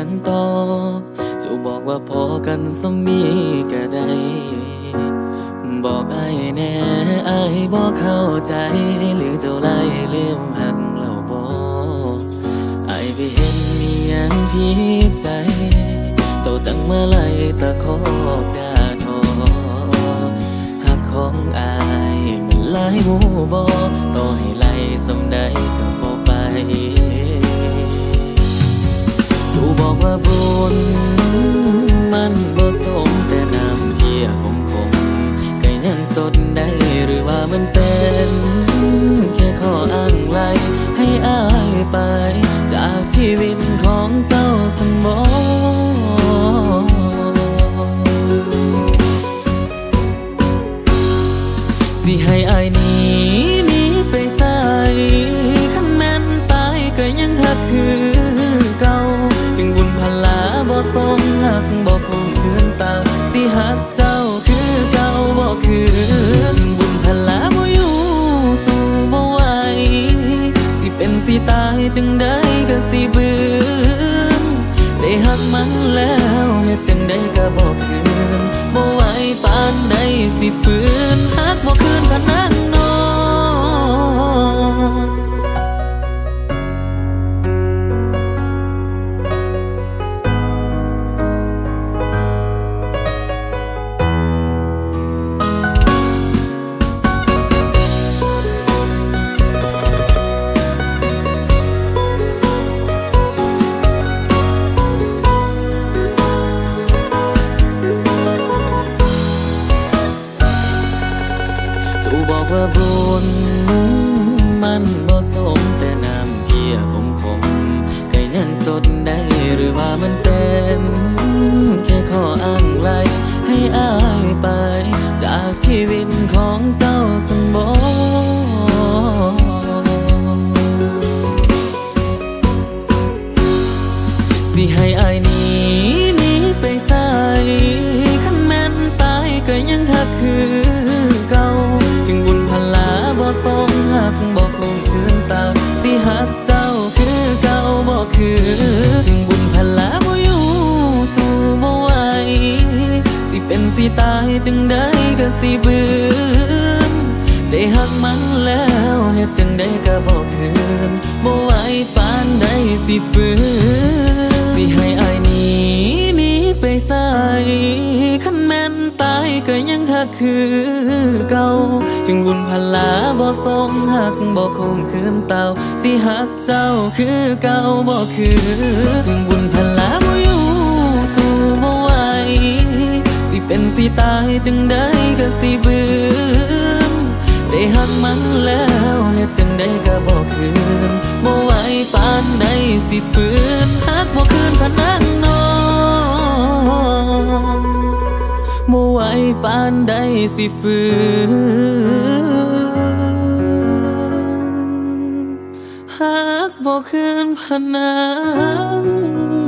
างต่อเจ้าบอกว่าพอกันสมีก็ได้ บอกไอ้แน่ไอ้บอกเข้าใจ หรือเจ้าไล่เลี้ยวหักเราบอกไอ้ไปเห็นมีหยังผิดใจ เจ้าจังเมาไล่ตะคอกดาทอหักของไอายมันหลายหมู่บอต่อให้ไล่ส ดได้หรือว่ามันเป็นแค่ข้ออ้างไลให้อายไป จากชีวิตของเจ้าสมองสิให้อายหนีหนีไปใส่คันแม่นตายก็ยังหักคือเก่าจึงบุญพลาบ่สมหักบ่คงคืนตาสิหัก สิเป็นสิตายจึงได้ก็สิเบือได้หักมันแล้วเฮ็ดจังได้ก็บอกคืนบ่ไหวปานใดสิฝืน ว่าบุญมันบ่สมแต่น้ำเพียคมคมๆก็ยังสดได้หรือว่ามันเป็นแค่ข้ออ้างไลให้อายไป จากชีวิตของเจ้าสมบสิให้อายหนีหนีไปใส่คันแม่นตายก็ยังหักคือ สิบืมได้หักมันแล้วเฮ็ดจังได้ก็บ่คืนบ่ไหวปานใดสิฝืนสิให้อายหนีหนีไปใส่คันแม่นตายก็ยังหักคือเก่าจึงบุญพลาบ่สมหักบ่คงคืนเต่าสิหักเจ้าคือเก่าบ่คือจึงบุญพ เป็นสิตายจึงได้ก็สิเบืมได้หักมันแล้วเฮ็ดจังได้ก็บ่คืนบ่ไหวปานใดสิฝืนหักบ่คืนพนันนอนบ่ไหวปานใดสิฝืนหากบ่คืนพนัน